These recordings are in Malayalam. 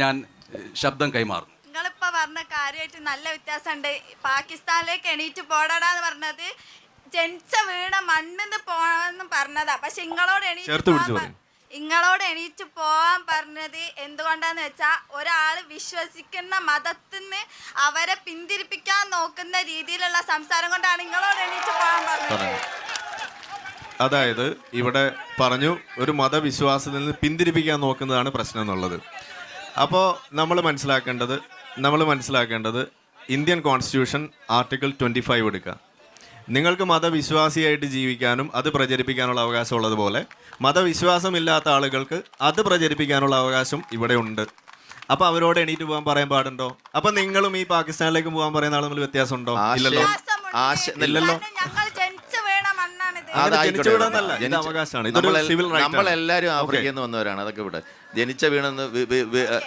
ഞാൻ ശബ്ദം കൈമാറും. നിങ്ങളിപ്പോ പറഞ്ഞ കാര്യമായിട്ട് നല്ല വ്യത്യാസമുണ്ട് പാകിസ്ഥാനിലേക്ക് എണീറ്റ് പോടാടാന്ന് പറഞ്ഞത് ജനിച്ച വീണ മണ്ണിന്ന് പോണെന്ന് പറഞ്ഞതാ. പക്ഷെ ഇങ്ങളോട് എണീറ്റ് നിങ്ങളോട് പിടിച്ച് പോവാൻ എണീറ്റ് പറഞ്ഞത് എന്തുകൊണ്ടാന്ന് വെച്ചാ ഒരാൾ വിശ്വസിക്കുന്ന മതത്തിന് അവരെ പിന്തിരിപ്പിക്കാൻ നോക്കുന്ന രീതിയിലുള്ള സംസാരം കൊണ്ടാണ് നിങ്ങളോട് എണീറ്റ് പോവാൻ പറഞ്ഞത്. അതായത് ഇവിടെ പറഞ്ഞു ഒരു മതവിശ്വാസത്തിൽ നിന്ന് പിന്തിരിപ്പിക്കാൻ നോക്കുന്നതാണ് പ്രശ്നം എന്നുള്ളത്. അപ്പോൾ നമ്മൾ മനസ്സിലാക്കേണ്ടത് നമ്മൾ മനസ്സിലാക്കേണ്ടത് Indian constitution article twenty five എടുക്കുക നിങ്ങൾക്ക് മതവിശ്വാസിയായിട്ട് ജീവിക്കാനും അത് പ്രചരിപ്പിക്കാനുള്ള അവകാശം ഉള്ളതുപോലെ മതവിശ്വാസമില്ലാത്ത ആളുകൾക്ക് അത് പ്രചരിപ്പിക്കാനുള്ള അവകാശം ഇവിടെ ഉണ്ട്. അപ്പോൾ അവരോട് എണീറ്റ് പോകാൻ പറയാൻ പാടുണ്ടോ? അപ്പോൾ നിങ്ങളും ഈ പാകിസ്ഥാനിലേക്ക് പോകാൻ പറയുന്ന ആൾ തമ്മിൽ വ്യത്യാസമുണ്ടോ? ഇല്ലല്ലോ? ആശ- ഇല്ലല്ലോ. നമ്മളെല്ലാരും. ആഫ്രിക്കയിൽ നിന്ന് വന്നവരാണ്. അതൊക്കെ ഇവിടെ. ജനിച്ച വീണെന്ന്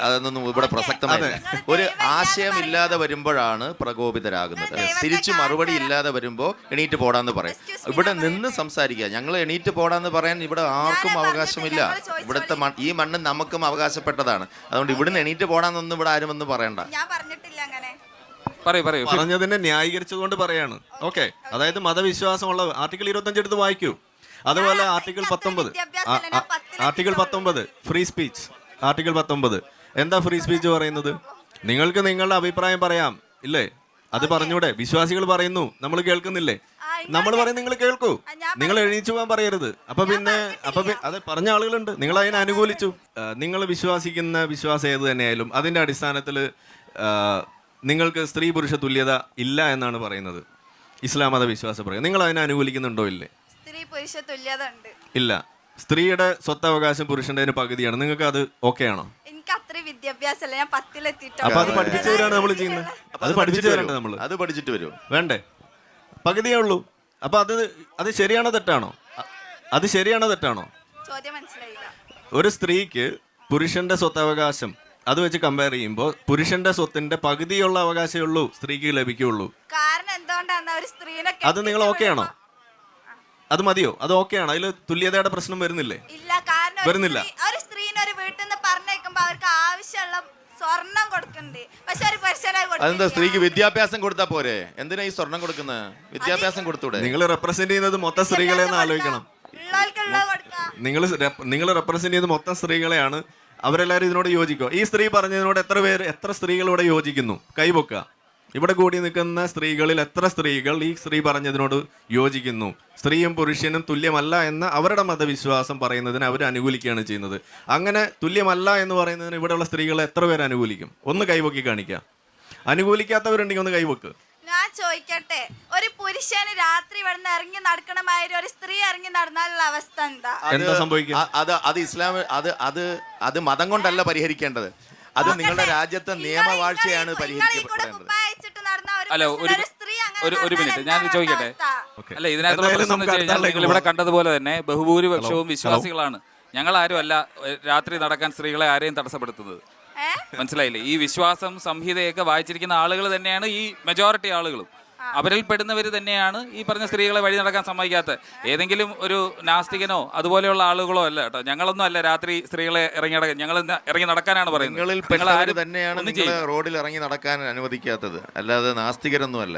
അതൊന്നും ഇവിടെ പ്രസക്തമല്ല. ഒരു ആശയം ഇല്ലാതെ വരുമ്പോഴാണ് പ്രകോപിതരാകുന്നത്. തിരിച്ചു മറുപടി ഇല്ലാതെ വരുമ്പോ എണീറ്റ് പോടാന്ന് പറയും. ഇവിടെ നിന്ന് സംസാരിക്കുക. ഞങ്ങൾ എണീറ്റ് പോടാന്ന് പറയാൻ ഇവിടെ ആർക്കും അവകാശമില്ല. ഇവിടുത്തെ ഈ മണ്ണ് നമുക്കും അവകാശപ്പെട്ടതാണ്. അതുകൊണ്ട് ഇവിടുന്ന് എണീറ്റ് പോടാന്നൊന്നും ഇവിടെ ആരും ഒന്നും പറയണ്ട. ഞാൻ പറഞ്ഞിട്ടില്ല അങ്ങനെ. പറയൂ പറയൂ. പറഞ്ഞതിനെ ന്യായീകരിച്ചുകൊണ്ട് പറയാണ്. ഓക്കെ. അതായത് മതവിശ്വാസമുള്ള ആർട്ടിക്കിൾ ഇരുപത്തഞ്ച് എടുത്ത് വായിക്കൂ. അതുപോലെ ആർട്ടിക്കിൾ പത്തൊമ്പത്. ആർട്ടിക്കിൾ പത്തൊമ്പത്. Free speech. ആർട്ടിക്കിൾ പത്തൊമ്പത്. എന്താ ഫ്രീ സ്പീച്ച് പറയുന്നത്? നിങ്ങൾക്ക് നിങ്ങളുടെ അഭിപ്രായം പറയാം. ഇല്ലേ? അത് പറഞ്ഞൂടെ. വിശ്വാസികൾ പറയുന്നു. നമ്മൾ കേൾക്കുന്നില്ലേ? നമ്മൾ പറയും നിങ്ങൾ കേൾക്കൂ. നിങ്ങൾ എഴുന്നേച്ചു പോകാൻ പറയരുത്. അപ്പൊ പിന്നെ അപ്പൊ അതെ അത് പറഞ്ഞ ആളുകളുണ്ട്. നിങ്ങൾ അതിനെ അനുകൂലിച്ചു. നിങ്ങൾ വിശ്വസിക്കുന്ന വിശ്വാസം ഏത് തന്നെയായാലും അതിന്റെ അടിസ്ഥാനത്തിൽ നിങ്ങൾക്ക് സ്ത്രീ പുരുഷ തുല്യത ഇല്ല എന്നാണ് പറയുന്നത്. ഇസ്ലാം മത വിശ്വാസ പ്രകാരം. നിങ്ങൾ അതിനെ അനുകൂലിക്കുന്നുണ്ടോ ഇല്ലേ? സ്ത്രീ പുരുഷ തുല്യത ഉണ്ട്. ഇല്ല. സ്ത്രീയുടെ സ്വത്തവകാശം പുരുഷന്റെ പകുതിയാണ്. നിങ്ങൾക്ക് അത് ഓക്കെ ആണോ? എനിക്ക് അത്ര വിദ്യാഭ്യാസമല്ല. ഞാൻ പത്തിലെത്തിയിട്ടോ അപ്പൊ അത് നമ്മൾ ചെയ്യുന്നത്. അത് നമ്മൾ അത് പഠിച്ചിട്ട് വരും. വേണ്ടേ? പകുതിയേ ഉള്ളൂ. അപ്പൊ അത് അത് ശരിയാണോ തെറ്റാണോ? അത് ശരിയാണോ തെറ്റാണോ? ചോദ്യം മനസ്സിലായില്ല. ഒരു സ്ത്രീക്ക് പുരുഷന്റെ സ്വത്തവകാശം അത് വെച്ച് കമ്പയർ ചെയ്യുമ്പോൾ പുരുഷന്റെ സ്വത്തിന്റെ പകുതിയുള്ള അവകാശമേ ഉള്ളൂ സ്ത്രീക്ക് ലഭിക്കുള്ളൂ കാരണം എന്തുകൊണ്ടാണ് ഒരു സ്ത്രീനെ അത് നിങ്ങൾ ഓക്കെ ആണോ? അത് മതിയോ? അത് ഓക്കെ ആണോ? അതിൽ തുല്യതയുടെ പ്രശ്നം വരുന്നില്ലേ? ഇല്ല കാരണം ഒരു വരുന്നില്ല. ഒരു സ്ത്രീനെ ഒരു വീട്ടിൽ നിന്ന് പറഞ്ഞേക്കുമ്പോ അവർക്ക് ആവശ്യമുള്ള സ്വർണം കൊടുക്കുന്നുണ്ട് പക്ഷെ ഒരു അതെന്താ. സ്ത്രീക്ക് വിദ്യാഭ്യാസം കൊടുത്താ പോരെ? എന്തിനാ ഈ സ്വർണം കൊടുക്കുന്നത് വിദ്യാഭ്യാസം കൊടുത്തൂടെ? നിങ്ങൾ റെപ്രസെന്റ് ചെയ്യുന്നത് മൊത്തം സ്ത്രീകളെ ആലോചിക്കണം. നിങ്ങൾ നിങ്ങൾ റെപ്രസെന്റ് ചെയ്യുന്നത് മൊത്തം സ്ത്രീകളെയാണ്. അവരെല്ലാവരും ഇതിനോട് യോജിക്കുക ഈ സ്ത്രീ പറഞ്ഞതിനോട് എത്ര പേര് എത്ര സ്ത്രീകൾ ഇവിടെ യോജിക്കുന്നു? കൈപൊക്കുക ഇവിടെ കൂടി നിൽക്കുന്ന സ്ത്രീകളിൽ എത്ര സ്ത്രീകൾ ഈ സ്ത്രീ പറഞ്ഞതിനോട് യോജിക്കുന്നു? സ്ത്രീയും പുരുഷനും തുല്യമല്ല എന്ന അവരുടെ മതവിശ്വാസം പറയുന്നതിന് അവർ അനുകൂലിക്കുകയാണ് ചെയ്യുന്നത്. അങ്ങനെ തുല്യമല്ല എന്ന് പറയുന്നതിന് ഇവിടെയുള്ള സ്ത്രീകളെ എത്ര പേര് അനുകൂലിക്കും? ഒന്ന് കൈപൊക്കി കാണിക്കുക. അനുകൂലിക്കാത്തവരുണ്ടെങ്കിൽ ഒന്ന് കൈവെക്ക്. ചോദിക്കട്ടെ? ഒരു പുരുഷന് രാത്രി ഇവിടുന്ന് ഇറങ്ങി നടക്കണമായൊരു ഒരു സ്ത്രീ ഇറങ്ങി നടന്നാലുള്ള അവസ്ഥ എന്താ? എന്താ സംഭവിക്കുക? അ- അത് അത് ഇസ്ലാം അത് അത് അത് മതം കൊണ്ടല്ല പരിഹരിക്കേണ്ടത്. അത് നിങ്ങളുടെ രാജ്യത്തെ നിയമവാഴ്ചയാണ് പരിഹരിക്കപ്പെടേണ്ടത്. അല്ല, ഒരു- ഒരു- ഒരു മിനിറ്റ്, ഞാൻ ചോദിക്കട്ടെ? ഓക്കെ. അല്ല ഇതിനകത്തുള്ള എന്തായാലും പ്രശ്നം എന്ന് നമുക്ക് വെച്ച് കഴിഞ്ഞാൽ അടുത്ത നിങ്ങൾ ഇവിടെ ആളിലേക്ക് കണ്ടതുപോലെ തന്നെ ബഹുഭൂരിപക്ഷവും വിശ്വാസികളാണ്. ഞങ്ങൾ ആരും അല്ല ഏഹ്, രാത്രി നടക്കാൻ സ്ത്രീകളെ ആരെയും തടസ്സപ്പെടുത്തുന്നത്? മനസ്സിലായില്ലേ? ഈ വിശ്വാസം സംഹിതയൊക്കെ വായിച്ചിരിക്കുന്ന ആളുകൾ തന്നെയാണ് ഈ മെജോറിറ്റി ആളുകളും. അവരിൽ പെടുന്നവർ തന്നെയാണ് ഈ പറഞ്ഞ സ്ത്രീകളെ വഴി നടക്കാൻ സമ്മതിക്കാത്ത. ഏതെങ്കിലും ഒരു നാസ്തികനോ അതുപോലെയുള്ള ആളുകളോ അല്ല കേട്ടോ. ഞങ്ങളൊന്നും അല്ല രാത്രി സ്ത്രീകളെ ഇറങ്ങി നടക്കാൻ ഞങ്ങൾ ഇറങ്ങി നടക്കാനാണ് പറയുന്നത്. നിങ്ങളിൽ നിങ്ങൾ ആരും തന്നെയാണ്. റോഡിൽ ഇറങ്ങി നടക്കാൻ അനുവദിക്കാത്തത്. അല്ലാതെ നാസ്തികരൊന്നും അല്ല